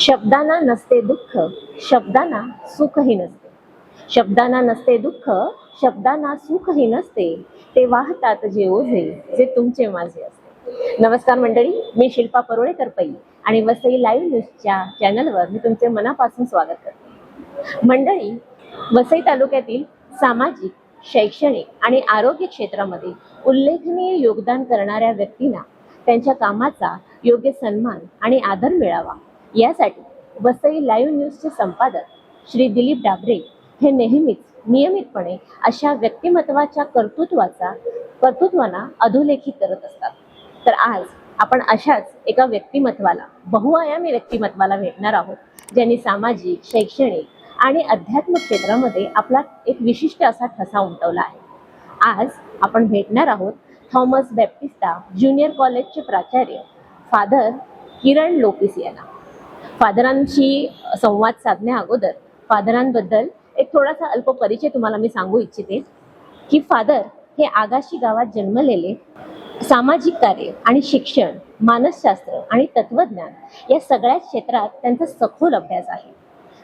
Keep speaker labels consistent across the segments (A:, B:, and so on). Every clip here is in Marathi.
A: शब्दांना नसते दुःख शब्दांना सुखही नसते. शब्दांना नसते दुःख शब्दांना सुखही नसते. ते वाहतात जे ओझे जे तुमचे माझे असते. नमस्कार मंडळी मी शिल्पा परोळेकर पै आणि वसई लाईव्ह न्यूजच्या चॅनलवर मी तुमचे मनापासून स्वागत करते. मंडळी वसई तालुक्यातील सामाजिक शैक्षणिक आणि आरोग्य क्षेत्रामध्ये उल्लेखनीय योगदान करणाऱ्या व्यक्तींना त्यांच्या कामाचा योग्य सन्मान आणि आदर मिळावा. यासाठी वसई लाईव्ह न्यूजचे संपादक श्री दिलीप डाबरे हे नेहमीच नियमितपणे अशा व्यक्तिमत्वाच्या कर्तृत्वाचा कर्तृत्वाना अधोलेखित करत असतात. तर आज आपण अशाच एका व्यक्तिमत्वाला बहुआयामी व्यक्तिमत्वाला भेटणार आहोत ज्यांनी सामाजिक शैक्षणिक आणि अध्यात्म क्षेत्रामध्ये आपला एक विशिष्ट असा ठसा उमटवला आहे. आज आपण भेटणार आहोत थॉमस बॅप्टिस्टा ज्युनियर कॉलेजचे प्राचार्य फादर किरण लोपिस यांना फादरांशी संवाद साधण्या अगोदर फादरांबद्दल एक थोडासा अल्प परिचय तुम्हाला मी सांगू इच्छिते की फादर हे आगाशी गावात जन्मलेले सामाजिक कार्य आणि शिक्षण मानसशास्त्र आणि तत्वज्ञान या सगळ्या क्षेत्रात त्यांचा सखोल अभ्यास आहे.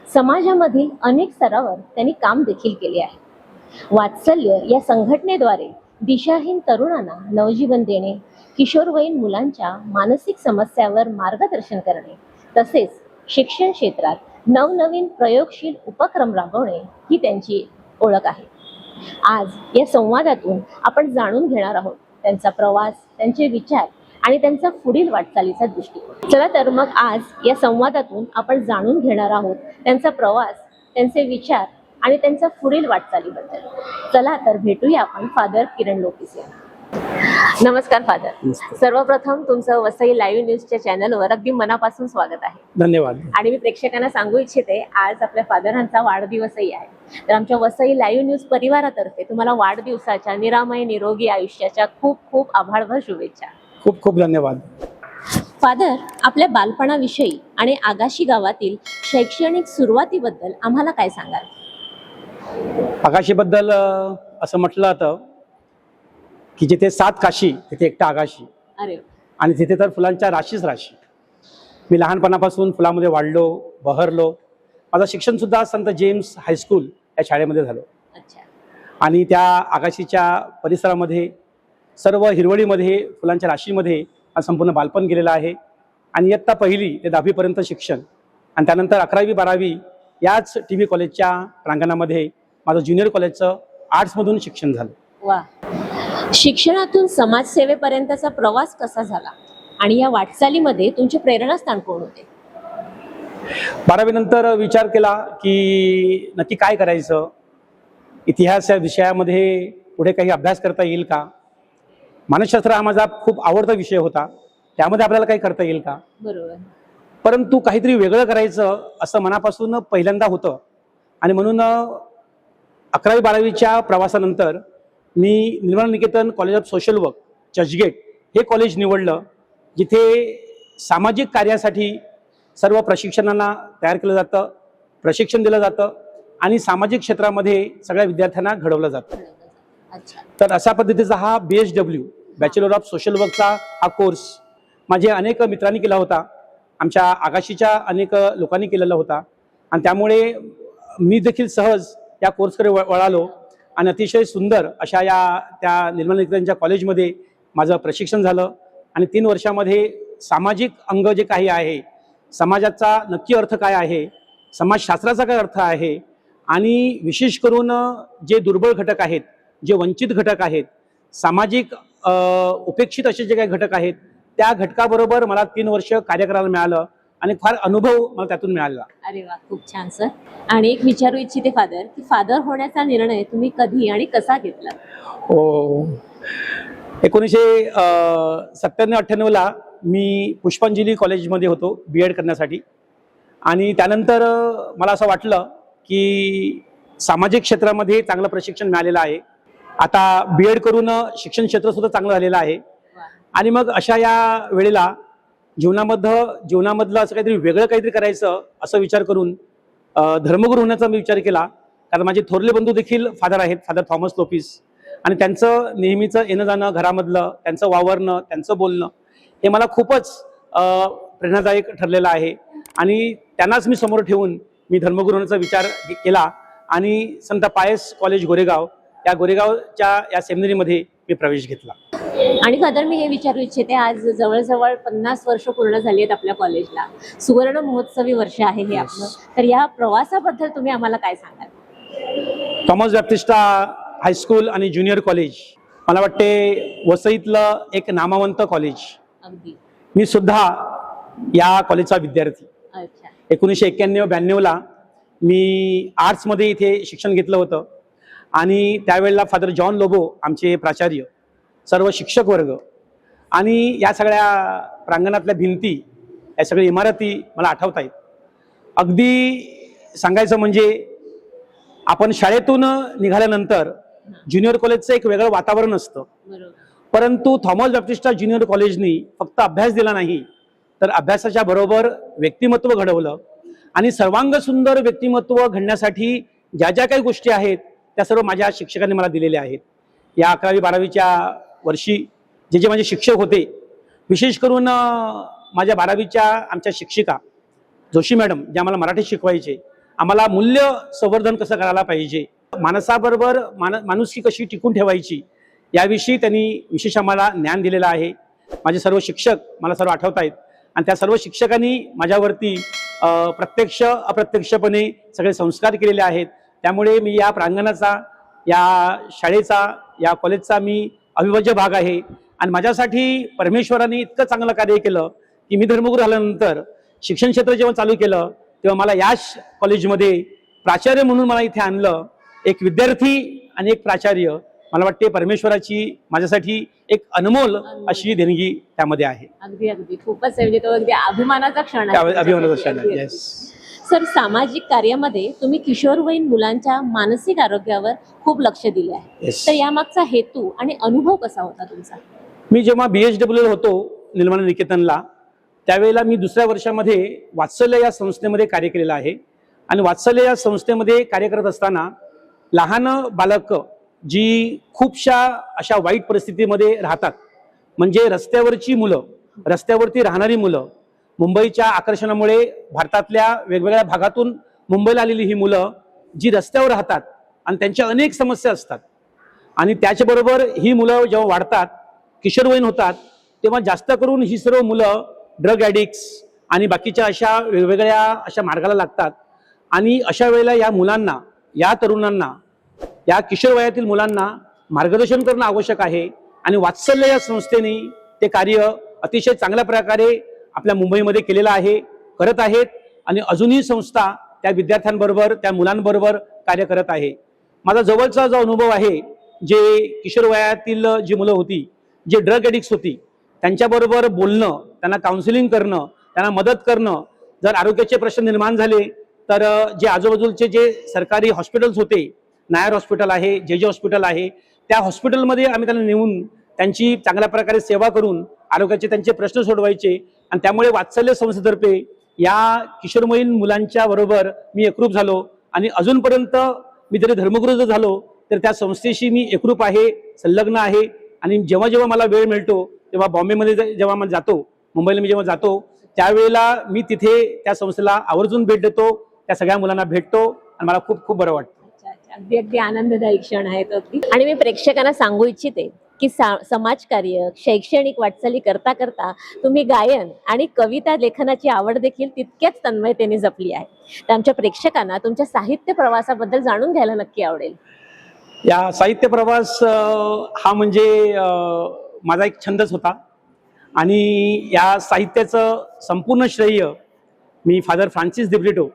A: समाजामधील अनेक स्तरावर त्यांनी काम देखील केले आहे. वात्सल्य या संघटनेद्वारे दिशाहीन तरुणांना नवजीवन देणे किशोरवयीन मुलांच्या मानसिक समस्यावर मार्गदर्शन करणे तसेच शिक्षण क्षेत्रात नवनवीन प्रयोगशील उपक्रम राबवणे ही त्यांची ओळख आहे. आज या संवादातून आपण जाणून घेणार आहोत त्यांचा प्रवास त्यांचे विचार आणि त्यांचा पुढील वाटचालीचा दृष्टिकोन. चला तर मग आज या संवादातून आपण जाणून घेणार आहोत त्यांचा प्रवास त्यांचे विचार आणि त्यांचा पुढील वाटचालीबद्दल. चला तर भेटूया आपण फादर किरण लोपिस यांना. नमस्कार फादर. सर्वप्रथम तुमचं वसई लाईव्ह न्यूजच्या चॅनलवर अगदी मनापासून स्वागत आहे.
B: धन्यवाद.
A: आणि मी प्रेक्षकांना सांगू इच्छिते आज आपल्या फादरांचा वाढदिवसही आहे. तर आमच्या वसई लाईव्ह न्यूज परिवारातर्फे तुम्हाला वाढदिवसाच्या निरामय निरोगी आयुष्याच्या खूप खूप आभारभर शुभेच्छा.
B: खूप खूप धन्यवाद.
A: फादर आपल्या बालपणाविषयी आणि आगाशी गावातील शैक्षणिक सुरुवातीबद्दल आम्हाला काय सांगाल?
B: आकाशीबद्दल अ, असं म्हटलं जातं की जिथे सात काशी तिथे एकटा
A: अरे
B: आणि तिथे तर फुलांच्या राशीच राशी. मी लहानपणापासून फुलामध्ये वाढलो बहरलो. माझं शिक्षणसुद्धा संत जेम्स हायस्कूल या शाळेमध्ये झालं. आणि त्या आकाशीच्या परिसरामध्ये सर्व हिरवळीमध्ये फुलांच्या राशीमध्ये संपूर्ण बालपण गेलेलं आहे. आणि इयत्ता पहिली ते दहावीपर्यंत शिक्षण. आणि त्यानंतर अकरावी बारावी याच टी व्ही कॉलेजच्या प्रांगणामध्ये माझं ज्युनियर कॉलेजचं आर्ट्समधून शिक्षण झालं.
A: शिक्षणातून समाजसेवेपर्यंतचा प्रवास कसा झाला? आणि या वाटचालीमध्ये तुमचे प्रेरणास्थान कोण होते?
B: बारावीनंतर विचार केला की नक्की काय करायचं? इतिहास या विषयामध्ये पुढे काही अभ्यास करता येईल का? मानसशास्त्र हा माझा खूप आवडता विषय होता. त्यामध्ये आपल्याला काही करता येईल का?
A: बरोबर.
B: परंतु काहीतरी वेगळं करायचं असं मनापासून पहिल्यांदा होतं. आणि म्हणून अकरावी बारावीच्या प्रवासानंतर मी Nirmala Niketan college of social work Churchgate हे कॉलेज निवडलं जिथे सामाजिक कार्यासाठी सर्व प्रशिक्षणांना तयार केलं जातं प्रशिक्षण दिलं जातं आणि सामाजिक क्षेत्रामध्ये सगळ्या विद्यार्थ्यांना घडवलं जातं.
A: अच्छा.
B: तर अशा पद्धतीचा हा B H W bachelor of social वर्कचा हा कोर्स माझे अनेक मित्रांनी केला होता आमच्या आकाशीच्या अनेक लोकांनी केलेला होता. आणि त्यामुळे मी देखील सहज या कोर्सकडे वळ वळालो. आणि अतिशय सुंदर अशा या त्या निर्मल निकेतनच्या कॉलेजमध्ये माझं प्रशिक्षण झालं. आणि तीन वर्षामध्ये सामाजिक अंग जे काही आहे समाजाचा नक्की अर्थ काय आहे समाजशास्त्राचा काय अर्थ आहे आणि विशेष करून जे दुर्बळ घटक आहेत जे वंचित घटक आहेत सामाजिक उपेक्षित असे जे काही घटक आहेत त्या घटकाबरोबर मला तीन वर्ष कार्य करायला मिळालं. आणि फार अनुभव मला त्यातून मिळाला
A: अरे वा खूप छान सर. आणि एक विचारू इच्छिते फादर की फादर होण्याचा निर्णय तुम्ही कधी आणि कसा घेतला?
B: हो. एकोणीसशे सत्त्याण्णव अठ्ठ्याण्णवला मी पुष्पांजली कॉलेजमध्ये होतो बी एड करण्यासाठी. आणि त्यानंतर मला असं वाटलं की सामाजिक क्षेत्रामध्ये चांगलं प्रशिक्षण मिळालेलं आहे. आता बी एड करून शिक्षण क्षेत्र सुद्धा चांगलं झालेलं आहे. आणि मग अशा या वेळेला जीवनामधलं जीवनामधलं असं काहीतरी वेगळं काहीतरी करायचं असं विचार करून धर्मगुरू होण्याचा मी विचार केला. कारण माझे थोरले बंधू देखील फादर आहेत फादर थॉमस लोपीस आणि त्यांचं नेहमीचं येणं जाणं घरामधलं त्यांचं वावरणं त्यांचं बोलणं हे मला खूपच प्रेरणादायक ठरलेलं आहे. आणि त्यांनाच मी समोर ठेवून मी धर्मगुरू होण्याचा विचार केला. आणि संत पायस कॉलेज गोरेगाव या गोरेगावच्या या सेमिनरीमध्ये मी प्रवेश घेतला.
A: आणि फादर मी हे विचारू इच्छिते आज जवळजवळ पन्नास वर्ष पूर्ण झाली आहेत आपल्या कॉलेजला. सुवर्ण महोत्सवी वर्ष आहे हे आपलं. तर या प्रवासाबद्दल तुम्ही आम्हाला काय सांगाल?
B: थॉमस बॅप्टिस्टा हायस्कूल आणि ज्युनियर कॉलेज. मला वाटते वसईतलं एक नामवंत कॉलेज.
A: अगदी.
B: मी सुद्धा या कॉलेजचा विद्यार्थी. एकोणीसशे एक्क्याण्णव ब्याण्णवला मी आर्ट्समध्ये इथे शिक्षण घेतलं होतं. आणि त्यावेळेला फादर जॉन लोबो आमचे प्राचार्य. सर्व शिक्षक वर्ग आणि या सगळ्या प्रांगणातल्या भिंती या सगळ्या इमारती मला आठवत आहेत. अगदी सांगायचं म्हणजे आपण शाळेतून निघाल्यानंतर ज्युनियर कॉलेजचं एक वेगळं वातावरण असतं. परंतु थॉमस बॅप्टिस्टा ज्युनियर कॉलेजनी फक्त अभ्यास दिला नाही तर अभ्यासाच्या बरोबर व्यक्तिमत्व घडवलं आणि सर्वांग सुंदर व्यक्तिमत्व घडण्यासाठी ज्या ज्या काही गोष्टी आहेत त्या सर्व माझ्या शिक्षकांनी मला दिलेल्या आहेत. या अकरावी बारावीच्या वर्षी जे जे माझे शिक्षक होते विशेष करून माझ्या बारावीच्या आमच्या शिक्षिका जोशी मॅडम जे आम्हाला मराठी शिकवायचे आम्हाला मूल्य संवर्धन कसं करायला पाहिजे माणसाबरोबर मान माणुसकी कशी टिकून ठेवायची याविषयी त्यांनी विशेष आम्हाला ज्ञान दिलेलं आहे. माझे सर्व शिक्षक मला सर्व आठवत आहेत. आणि त्या सर्व शिक्षकांनी माझ्यावरती प्रत्यक्ष अप्रत्यक्षपणे सगळे संस्कार केलेले आहेत. त्यामुळे मी या प्रांगणाचा या शाळेचा या कॉलेजचा मी अविभाज्य भाग आहे. आणि माझ्यासाठी परमेश्वराने इतकं चांगलं कार्य केलं की मी धर्मगुरू झाल्यानंतर शिक्षण क्षेत्र जेव्हा चालू केलं तेव्हा मला या श- कॉलेजमध्ये प्राचार्य म्हणून मला इथे आणलं. एक विद्यार्थी आणि एक प्राचार्य. मला वाटते परमेश्वराची माझ्यासाठी एक अनमोल अशी देणगी त्यामध्ये आहे.
A: अगदी अगदी. खूपच म्हणजे तो अगदी अभिमानाचा क्षण
B: अभिमानाचा क्षण आहे.
A: सर सामाजिक कार्यामध्ये तुम्ही किशोरवयीन मुलांच्या मानसिक आरोग्यावर खूप लक्ष दिले आहे.
B: येस
A: तर यामागचा हेतू आणि अनुभव कसा होता तुमचा?
B: मी जेव्हा बी एच डब्ल्यू होतो निर्मला निकेतनला त्यावेळेला मी दुसऱ्या वर्षामध्ये वात्सल्य या संस्थेमध्ये कार्य केलेलं आहे. आणि वात्सल्य या संस्थेमध्ये कार्य करत असताना लहान बालक जी खूपशा अशा वाईट परिस्थितीमध्ये राहतात म्हणजे रस्त्यावरची मुलं रस्त्यावरती राहणारी मुलं मुंबईच्या आकर्षणामुळे भारतातल्या वेगवेगळ्या भागातून मुंबईला आलेली ही मुलं जी रस्त्यावर राहतात आणि त्यांच्या अनेक समस्या असतात. आणि त्याच्याबरोबर ही मुलं जेव्हा वाढतात किशोरवयीन होतात तेव्हा जास्त करून ही सर्व मुलं ड्रग ॲडिक्ट्स आणि बाकीच्या अशा वेगवेगळ्या अशा मार्गाला लागतात. आणि अशा वेळेला या मुलांना या तरुणांना या किशोर वयातील मुलांना मार्गदर्शन करणं आवश्यक आहे. आणि वात्सल्य या संस्थेने ते कार्य अतिशय चांगल्या प्रकारे आपल्या मुंबईमध्ये केलेलं आहे करत आहेत आणि अजूनही संस्था त्या विद्यार्थ्यांबरोबर त्या मुलांबरोबर कार्य करत आहे. माझा जवळचा जो अनुभव आहे जे किशोर वयातील जी मुलं होती जे ड्रग ॲडिक्स होती त्यांच्याबरोबर बोलणं त्यांना काउन्सिलिंग करणं त्यांना मदत करणं जर आरोग्याचे प्रश्न निर्माण झाले तर जे आजूबाजूचे जे सरकारी हॉस्पिटल्स होते नायर हॉस्पिटल आहे जे जे हॉस्पिटल आहे त्या हॉस्पिटलमध्ये आम्ही त्यांना नेऊन त्यांची चांगल्या प्रकारे सेवा करून आरोग्याचे त्यांचे प्रश्न सोडवायचे आणि त्यामुळे वात्सल्य संस्थेतर्फे या किशोरमयीन मुलांच्या बरोबर मी एकरूप झालो. आणि अजूनपर्यंत मी जरी धर्मगुरू जर झालो तर त्या संस्थेशी मी एकरूप आहे संलग्न आहे. आणि जेव्हा जेव्हा मला वेळ मिळतो तेव्हा बॉम्बेमध्ये जेव्हा मी जातो मुंबईला मी जेव्हा जातो त्यावेळेला मी तिथे त्या संस्थेला आवर्जून भेट देतो त्या सगळ्या मुलांना भेटतो आणि मला खूप खूप बरं वाटतं.
A: अगदी अगदी आनंददायी क्षण आहे तो अगदी. आणि मी प्रेक्षकांना सांगू इच्छिते की सा- समाजकार्य शैक्षणिक वाटचाली करता करता तुम्ही गायन आणि कविता लेखनाची आवड देखील तितक्याच तन्मयतेने जपली आहे. तर आमच्या प्रेक्षकांना तुमच्या साहित्य प्रवासाबद्दल जाणून घ्यायला नक्की आवडेल.
B: या साहित्य प्रवास हा म्हणजे माझा एक छंदच होता. आणि या साहित्याचं संपूर्ण श्रेय मी फादर फ्रान्सिस दिब्रिटो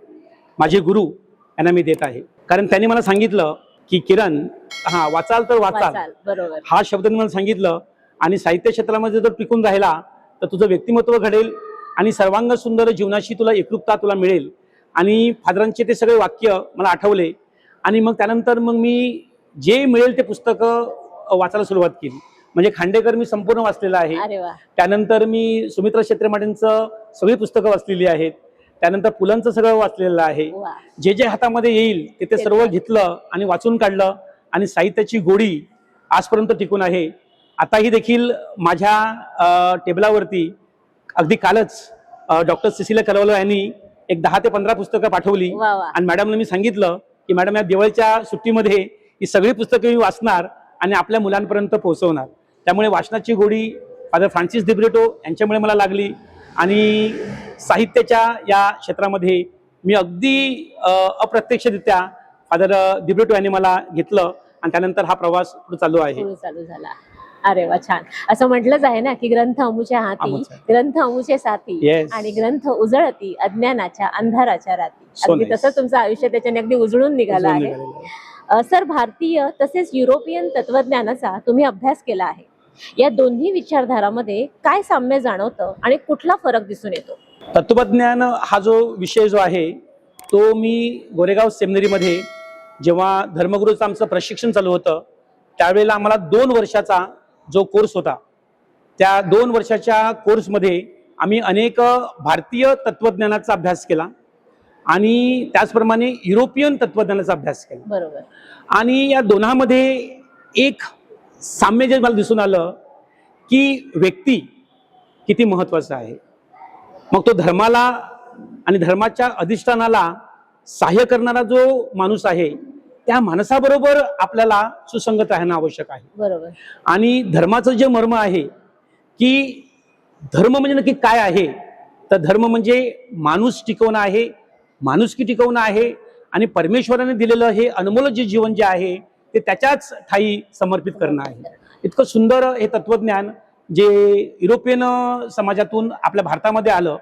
B: माझे गुरु यांना मी देत आहे. कारण त्यांनी मला सांगितलं की किरण हा वाचाल तर वाचाल.
A: बरोबर.
B: हा शब्द मला सांगितलं आणि साहित्य क्षेत्रामध्ये जर टिकून राहिला तर तुझं व्यक्तिमत्व घडेल आणि सर्वांग सुंदर जीवनाशी तुला एकरूपता तुला मिळेल. आणि फादरांचे ते सगळे वाक्य मला आठवले. आणि मग त्यानंतर मग मी जे मिळेल ते पुस्तकं वाचायला सुरुवात केली. म्हणजे खांडेकर मी संपूर्ण वाचलेलं आहे. त्यानंतर मी सुमित्रा क्षेत्रमाटेंचं सगळी पुस्तकं वाचलेली आहेत. त्यानंतर पुलांचं सगळं वाचलेलं आहे. जे जे हातामध्ये येईल ते ते सर्व घेतलं आणि वाचून काढलं आणि साहित्याची गोडी आजपर्यंत टिकून आहे. आताही देखील माझ्या टेबलावरती अगदी कालच डॉक्टर सिसिला कलवलो यांनी एक दहा ते पंधरा पुस्तकं पाठवली. आणि मॅडमला मी सांगितलं की मॅडम या दिवाळीच्या सुट्टीमध्ये ही सगळी पुस्तकं मी वाचणार आणि आपल्या मुलांपर्यंत पोहोचवणार. त्यामुळे वाचनाची गोडी फादर फ्रान्सिस दिब्रेटो यांच्यामुळे मला लागली. आणि साहित्याच्या या क्षेत्रामध्ये मी अगदी अप्रत्यक्षरित्या फादर दिब्रेटो यांनी मला घेतलं आणि त्यानंतर हा प्रवास चालू आहे.
A: चालू झाला. अरे वा छान. असं म्हटलंच आहे ना की ग्रंथ अमुच्या हाती. ग्रंथ अमुचे साथी. आणि ग्रंथ उजळती अज्ञानाच्या अंधाराच्या राती. अगदी. तसं तुमचं आयुष्य त्याच्याने अगदी उजळून निघालं आहे. सर भारतीय तसेच युरोपियन तत्वज्ञानाचा तुम्ही अभ्यास केला आहे. या दोन्ही विचारधारामध्ये काय साम्य जाणवतं आणि कुठला फरक दिसून येतो?
B: तत्वज्ञान हा जो विषय जो आहे तो मी गोरेगाव सेमिनरीमध्ये जेव्हा धर्मगुरूचं आमचं प्रशिक्षण चालू होतं त्यावेळेला आम्हाला दोन वर्षाचा जो कोर्स होता त्या दोन वर्षाच्या कोर्समध्ये आम्ही अनेक भारतीय तत्वज्ञानाचा अभ्यास केला आणि त्याचप्रमाणे युरोपियन तत्वज्ञानाचा अभ्यास केला.
A: बरोबर.
B: आणि या दोन्हामध्ये एक साम्य जे मला दिसून आलं की व्यक्ती किती महत्त्वाचा आहे. मग तो धर्माला आणि धर्माच्या अधिष्ठानाला सहाय्य करणारा जो माणूस आहे त्या माणसाबरोबर आपल्याला सुसंगत राहणं आवश्यक आहे.
A: बरोबर.
B: आणि धर्माचं जे मर्म आहे की धर्म म्हणजे नक्की काय आहे? तर धर्म म्हणजे माणूस टिकवणं आहे माणुसकी टिकवणं आहे आणि परमेश्वराने दिलेलं हे अनमोल जे जीवन जे आहे ते त्याच्याच ठाई समर्पित करणं आहे. इतकं सुंदर हे तत्वज्ञान जे युरोपियन समाजातून आपल्या भारतामध्ये आलं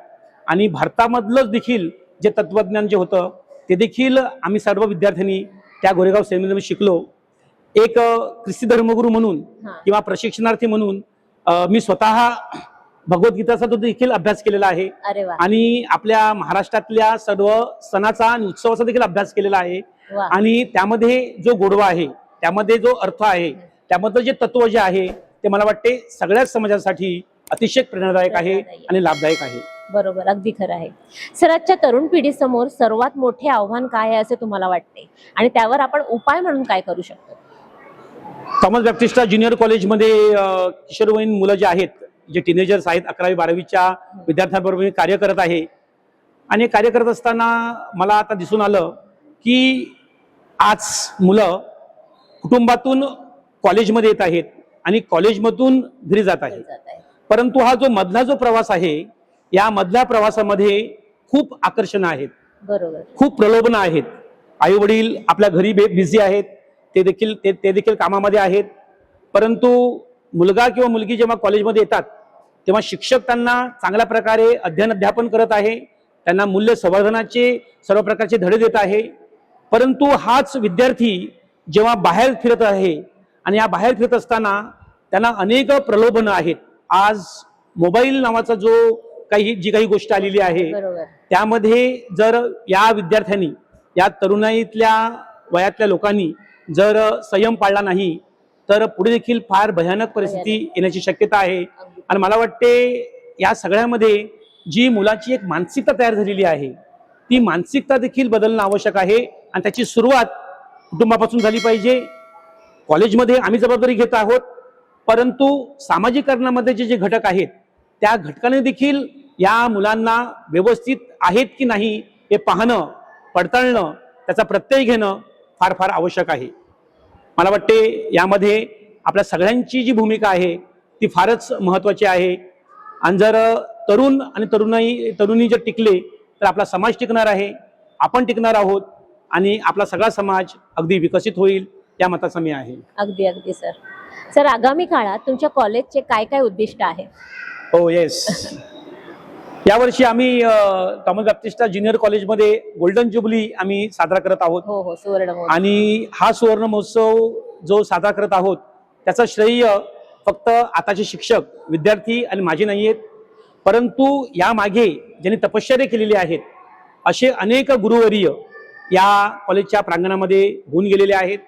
B: आणि भारतामधलंच देखील जे तत्वज्ञान जे होतं ते देखील आम्ही सर्व विद्यार्थ्यांनी त्या गोरेगाव सेमिनारमध्ये शिकलो. एक ख्रिस्ती धर्मगुरू म्हणून किंवा प्रशिक्षणार्थी म्हणून मी स्वतः भगवद्गीताचा तो देखील अभ्यास केलेला आहे आणि आपल्या महाराष्ट्रातल्या सर्व सणाचा आणि उत्सवाचा देखील अभ्यास केलेला आहे. आणि त्यामध्ये जो गोडवा आहे त्यामध्ये जो अर्थ आहे त्यामधलं जे तत्व जे आहे ते मला वाटते सगळ्याच समाजासाठी अतिशय प्रेरणादायक आहे. आणि लाभदायक आहे.
A: बरोबर अगदी खरं आहे. सर आजच्या तरुण पिढीसमोर सर्वात मोठे आव्हान काय आहे असे तुम्हाला वाटते? आणि त्यावर आपण उपाय म्हणून काय करू शकतो?
B: थॉमस बॅप्टिस्टा ज्युनियर कॉलेजमध्ये किशोरवयीन मुलं जे आहेत जे टीनेजर्स आहेत अकरावी बारावीच्या विद्यार्थ्यांबरोबर मी कार्य करत आहे. आणि कार्य करत असताना मला आता दिसून आलं की आज मुलं कुटुंबातून कॉलेजमध्ये येत आहेत आणि कॉलेजमधून घरी जात आहेत. परंतु हा जो मधला जो प्रवास आहे या मधल्या प्रवासामध्ये खूप आकर्षण आहेत.
A: बरोबर.
B: खूप प्रलोभनं आहेत. आई वडील आपल्या घरी बिझी आहेत. ते देखील ते ते देखील कामामध्ये आहेत. परंतु मुलगा किंवा मुलगी जेव्हा कॉलेजमध्ये येतात तेव्हा शिक्षक त्यांना चांगल्या प्रकारे अध्ययन अध्यापन करत आहे. त्यांना मूल्य संवर्धनाचे सर्व प्रकारचे धडे देत आहे. परंतु हाच विद्यार्थी जेव्हा बाहेर फिरत आहे आणि या बाहेर फिरत असताना त्यांना अनेक प्रलोभनं आहेत. आज मोबाईल नावाचा जो काही जी काही गोष्ट आलेली आहे त्यामध्ये जर या विद्यार्थ्यांनी या तरुणाईतल्या वयातल्या लोकांनी जर संयम पाळला नाही तर पुढे देखील फार भयानक परिस्थिती येण्याची शक्यता आहे. आणि मला वाटते या सगळ्यामध्ये जी मुलाची एक मानसिकता तयार झालेली आहे ती मानसिकता देखील बदलणं आवश्यक आहे आणि त्याची सुरुवात कुटुंबापासून झाली पाहिजे. कॉलेजमध्ये आम्ही जबाबदारी घेत आहोत परंतु सामाजिकरणामध्ये जे जे घटक आहेत त्या घटकाने देखील या मुलांना व्यवस्थित आहेत की नाही हे पाहणं पडताळणं त्याचा प्रत्यय घेणं फार फार आवश्यक आहे. मला वाटते यामध्ये आपल्या सगळ्यांची जी भूमिका आहे ती फारच महत्त्वाची आहे. आणि जर तरुण आणि तरुणाई तरुणी जर टिकले तर आपला समाज टिकणार आहे आपण टिकणार आहोत आणि आपला सगळा समाज अगदी विकसित होईल या मताचा मी आहे.
A: अगदी अगदी सर. सर आगामी काळात तुमच्या कॉलेजचे काय काय उद्दिष्ट आहे?
B: हो येस यावर्षी आम्ही थॉमस बॅप्टिस्टा ज्युनियर कॉलेजमध्ये गोल्डन जुबली आम्ही साजरा करत आहोत.
A: हो हो सुवर्ण महोत्सव.
B: आणि हा सुवर्ण महोत्सव जो साजरा करत आहोत त्याचं श्रेय फक्त आताचे शिक्षक विद्यार्थी आणि माझे नाही आहेत परंतु यामागे ज्यांनी तपश्चर्या केलेली आहेत असे अनेक गुरुवर्य या कॉलेजच्या प्रांगणामध्ये होऊन गेलेले आहेत.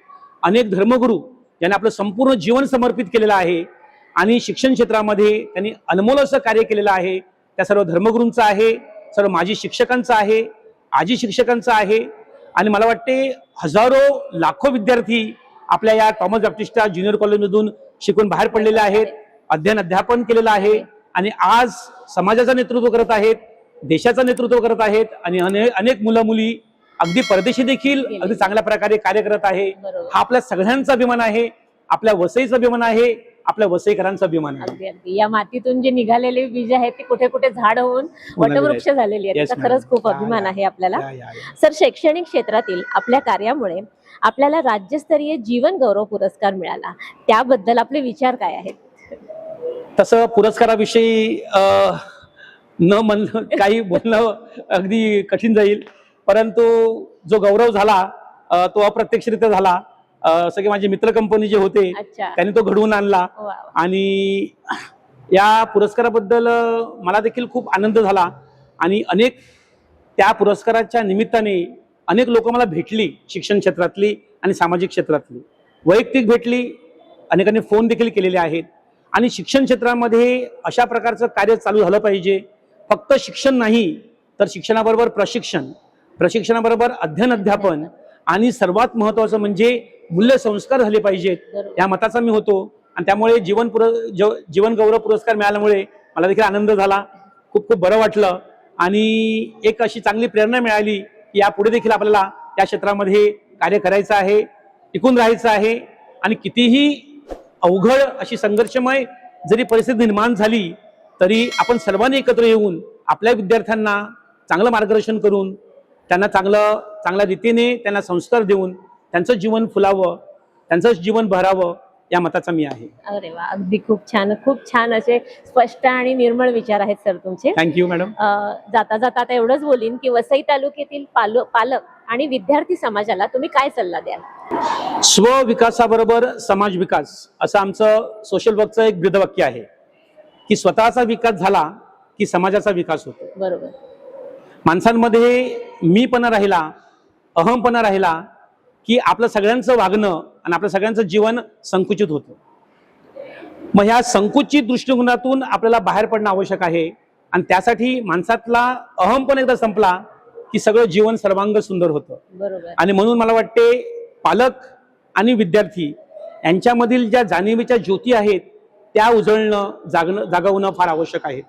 B: अनेक धर्मगुरू ज्यांनी आपलं संपूर्ण जीवन समर्पित केलेलं आहे आणि शिक्षण क्षेत्रामध्ये त्यांनी अनमोल असं कार्य केलेलं आहे. त्या सर्व धर्मगुरूंचं आहे सर्व माजी शिक्षकांचं आहे आजी शिक्षकांचं आहे आणि मला वाटते हजारो लाखो विद्यार्थी आपल्या या थॉमस बॅप्टिस्टा ज्युनियर कॉलेजमधून शिकून बाहेर पडलेले आहेत अध्ययन अध्यापन केलेलं आहे. आणि आज समाजाचं नेतृत्व करत आहेत देशाचं नेतृत्व करत आहेत आणि अने- अनेक मुलं मुली अगदी परदेशी देखील. अगदी चांगल्या प्रकारे कार्य करत आहे. हा आपल्या सगळ्यांचा अभिमान आहे आपल्या वसईचा अभिमान आहे आपल्या वसईकरांचा अभिमान आहे.
A: या मातीतून जे निघालेले बीज आहेत ते कुठे कुठे झाड होऊन वटवृक्ष झालेली आहेत.
B: Yes,
A: त्याचा. खरंच खूप अभिमान. आहे आपल्याला. सर शैक्षणिक क्षेत्रातील आपल्या कार्यामुळे आपल्याला राज्यस्तरीय जीवन गौरव पुरस्कार मिळाला. त्याबद्दल आपले विचार काय आहेत?
B: तसं पुरस्काराविषयी न म्हणणं काही बोलणं अगदी कठीण जाईल. परंतु जो गौरव झाला तो अप्रत्यक्षरित्या झाला. सगळे माझे मित्र कंपनी जे होते त्यांनी तो घडवून आणला. आणि या पुरस्काराबद्दल मला देखील खूप आनंद झाला. आणि अनेक त्या पुरस्काराच्या निमित्ताने अनेक लोक मला भेटली शिक्षण क्षेत्रातली आणि सामाजिक क्षेत्रातली. वैयक्तिक भेटली अनेकांनी फोन देखील केलेले आहेत. आणि शिक्षण क्षेत्रामध्ये अशा प्रकारचं कार्य चालू झालं पाहिजे. फक्त शिक्षण नाही तर शिक्षणाबरोबर प्रशिक्षण. प्रशिक्षणाबरोबर अध्ययन अध्यापन आणि सर्वात महत्वाचं म्हणजे मूल्य संस्कार झाले पाहिजेत. या मताचा मी होतो. आणि त्यामुळे जीवन पुर जीवन गौरव पुरस्कार मिळाल्यामुळे मला देखील आनंद झाला. खूप खूप बरं वाटलं. आणि एक अशी चांगली प्रेरणा मिळाली की यापुढे देखील आपल्याला या क्षेत्रामध्ये कार्य करायचं आहे टिकून राहायचं आहे आणि कितीही अवघड अशी संघर्षमय जरी परिस्थिती निर्माण झाली तरी आपण सर्वांनी एकत्र येऊन आपल्या विद्यार्थ्यांना चांगलं मार्गदर्शन करून त्यांना चांगलं चांगल्या रीतीने त्यांना संस्कार देऊन त्यांचं जीवन फुलावं त्यांचं जीवन भरावं या मताचा मी आहे.
A: अरे वा अगदी खूप छान खूप छान असे स्पष्ट आणि निर्मळ विचार आहेत सर तुमचे.
B: थँक्यू मॅडम
A: जाता जाता आता एवढंच बोलीन की वसई तालुक्यातील पाल पालक आणि विद्यार्थी समाजाला तुम्ही काय सल्ला द्याल?
B: स्वविकासाबरोबर समाज विकास असं आमचं सोशल वर्कचं एक ब्रीदवाक्य आहे. की स्वतःचा विकास झाला की समाजाचा विकास होतो.
A: बरोबर.
B: माणसांमध्ये मीपणा राहिला अहमपणा राहिला की आपलं सगळ्यांचं वागणं आणि आपलं सगळ्यांचं जीवन संकुचित होतं. मग ह्या संकुचित दृष्टिकोनातून आपल्याला बाहेर पडणं आवश्यक आहे आणि त्यासाठी माणसातला अहमपण एकदा संपला की सगळं जीवन सर्वांग सुंदर होतं.
A: बरोबर.
B: आणि म्हणून मला वाटते पालक आणि विद्यार्थी यांच्यामधील ज्या जाणीवेच्या ज्योती आहेत त्या उजळणं जागणं जागवणं फार आवश्यक आहे.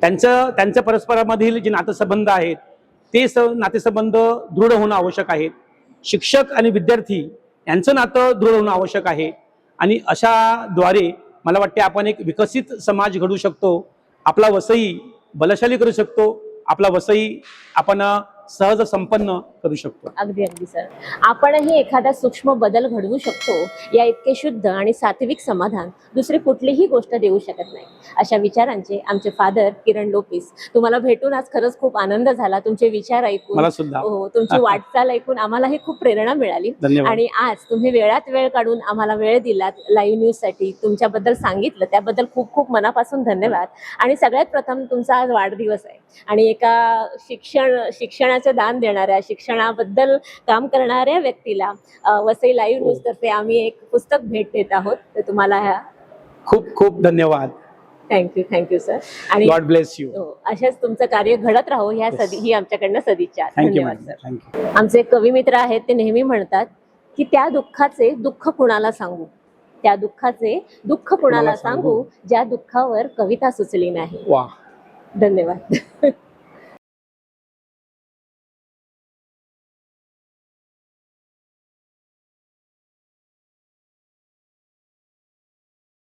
B: त्यांचं त्यांच्या परस्परामधील जे नातेसंबंध आहेत ते स नातेसंबंध दृढ होणं आवश्यक आहेत शिक्षक आणि विद्यार्थी यांचं नातं दृढ होणं आवश्यक आहे. आणि अशाद्वारे मला वाटते आपण एक विकसित समाज घडू शकतो. आपला वसई बलशाली करू शकतो. आपला वसई आपण सहज संपन्न करू शकतो.
A: अगदी अगदी सर आपणही एखादा सूक्ष्म बदल घडवू शकतो या इतके शुद्ध आणि सात्विक समाधान दुसरी कुठलीही गोष्ट देऊ शकत नाही. अशा विचारांचे आमचे फादर किरण लोपिस तुम्हाला भेटून आज खरंच खूप आनंद झाला. तुमचे विचार ऐकून
B: मला सुद्धा.
A: हो तुमची वाटचाल ऐकून आम्हालाही खूप प्रेरणा मिळाली.
B: धन्यवाद.
A: आणि आज तुम्ही वेळात वेळ काढून आम्हाला वेळ दिलात लाईव्ह न्यूजसाठी. तुमच्याबद्दल सांगितलं त्याबद्दल खूप खूप मनापासून धन्यवाद. आणि सगळ्यात प्रथम तुमचा आज वाढदिवस आहे. आणि एका शिक्षण शिक्षणाचं दान देणाऱ्या शिक्षणाबद्दल काम करणाऱ्या व्यक्तीला वसई लाईव्ह न्यूज तर्फे आम्ही एक पुस्तक भेट देत आहोत. तर तुम्हाला ह्या
B: खूप खूप धन्यवाद.
A: Thank you thank you sir आणि
B: गॉड ब्लेस यू
A: अशाच तुमचं कार्य घडत राहो ह्या. सदी ही आमच्याकडनं सदिच्छा. धन्यवाद सर आमचे कवी मित्र आहेत ते नेहमी म्हणतात की त्या दुःखाचे दुःख कुणाला सांगू? त्या दुःखाचे दुःख कुणाला
B: सांगू?
A: ज्या दुःखावर कविता सुचली नाही. धन्यवाद.